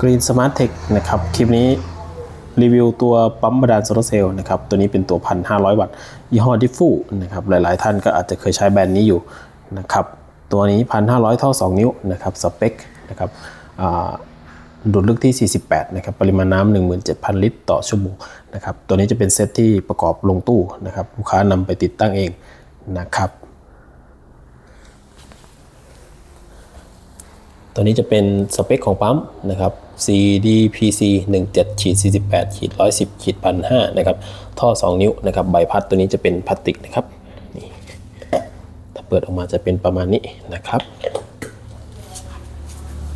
Green Smart Tech นะครับ คลิปนี้รีวิวตัวปั๊มบาดาลโซลาร์เซลล์นะครับ ตัวนี้เป็นตัว 1,500 วัตต์ ยี่ห้อดิฟูนะครับ หลาย ๆ ท่านก็อาจจะเคยใช้แบรนด์นี้อยู่นะครับ ตัวนี้ 1,500 เท่า 2 นิ้วนะครับ สเปคนะครับดูดลึกที่ 48 นะครับ ปริมาณน้ำ17,000 ลิตรต่อชั่วโมงนะครับ ตัวนี้จะเป็นเซตที่ประกอบลงตู้นะครับ ลูกค้านำไปติดตั้งเองนะครับ ตัวนี้จะเป็นสเปคของปั๊มนะครับ CDPC 17ขีด48ขีด110ขีด1,500นะครับ ท่อ 2 นิ้วนะครับ ใบพัดตัวนี้จะเป็นพลาสติกนะครับ นี่ถ้าเปิดออกมาจะเป็นประมาณนี้นะครับ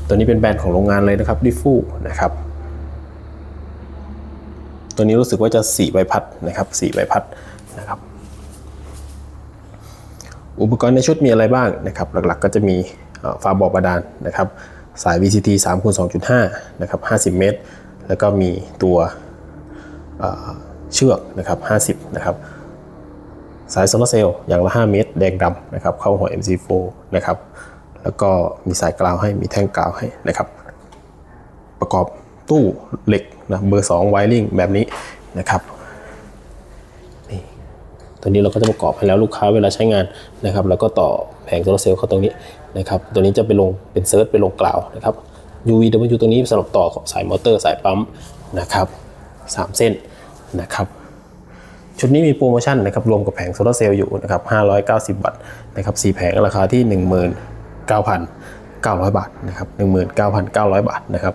ตัวนี้เป็นแบรนด์ของโรงงานเลยนะครับดิฟูนะครับ ตัวนี้รู้สึกว่าจะ4ใบพัดนะครับ4ใบพัดนะครับ อุปกรณ์ในชุดมีอะไรบ้างนะครับ หลักๆก็จะมี ฝาบ่อบาดาลนะครับ สาย VCT 3คูณ2.5 นะครับ 50 เมตร แล้วก็มีตัวเชือกนะครับ 50 นะครับ สายโซลาร์เซลล์อย่างละ 5 เมตร แดงดำนะครับ เข้าหัว MC4 นะครับ แล้วก็มีสายกราวให้ มีแท่งกราวให้นะครับ ประกอบตู้เหล็กนะเบอร์2ไวริงแบบนี้นะครับตัวนี้เราก็จะประกอบให้แล้วลูกค้าเวลาใช้งานนะครับ แล้วก็ต่อ งโซลาร์เซลล์เข้าตรงนี้นะครับตัวนี้จะไปลงเป็นเซิร์ชไปลงกล่าวนะครับ UVW ตรงนี้สำหรับต่อสายมอเตอร์สายปั๊มนะครับสามเส้นนะครับชุดนี้มีโปรโมชั่นนะครับรวมกับแผงโซลาร์เซลล์อยู่นะครับ590 บาทนะครับ4แผงราคาที่ 19,900 บาทนะครับ19,900 บาทนะครับ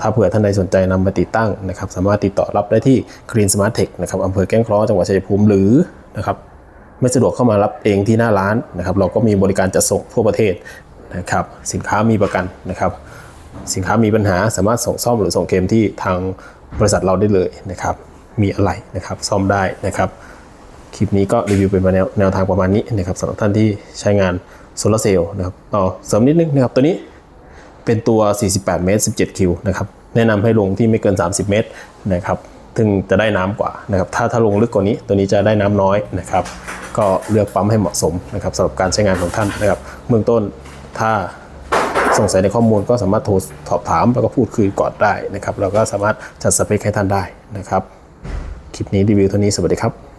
ถ้าเผื่อท่านใดสนใจนำมาติดตั้งนะครับสามารถติดต่อรับได้ที่ Green Smart Tech นะครับอำเภอแก้งเคราะห์จังหวัดชัยภูมิหรือนะครับ ไม่สะดวกเข้ามารับเองที่หน้าร้านนะครับ เราก็มีบริการจัดส่งทั่วประเทศนะครับ สินค้ามีประกันนะครับ สินค้ามีปัญหาสามารถส่งซ่อมหรือส่งเคมที่ทางบริษัทเราได้เลยนะครับ มีอะไรนะครับซ่อมได้นะครับ คลิปนี้ก็รีวิวเป็นแนวแนวทางประมาณนี้นะครับสำหรับท่านที่ใช้งานโซลาร์เซลล์นะครับอ๋อเสริมนิดนึงนะครับตัวนี้เป็นตัว 48 เมตร 17 คิวนะครับ แนะนำให้ลงที่ไม่เกิน 30 เมตรนะครับ ซึ่งจะได้น้ำกว่านะครับ ถ้าถ้าลงลึกกว่านี้ ตัวนี้จะได้น้ำน้อยนะครับ ก็เลือกปั๊มให้เหมาะสมนะครับสำหรับการใช้งานของท่านนะครับเบื้องต้นถ้าสงสัยในข้อมูลก็สามารถโทรสอบถามแล้วก็พูดคุยก่อนได้นะครับ เราก็สามารถจัดสเปคให้ท่านได้นะครับ คลิปนี้รีวิวเท่านี้สวัสดีครับ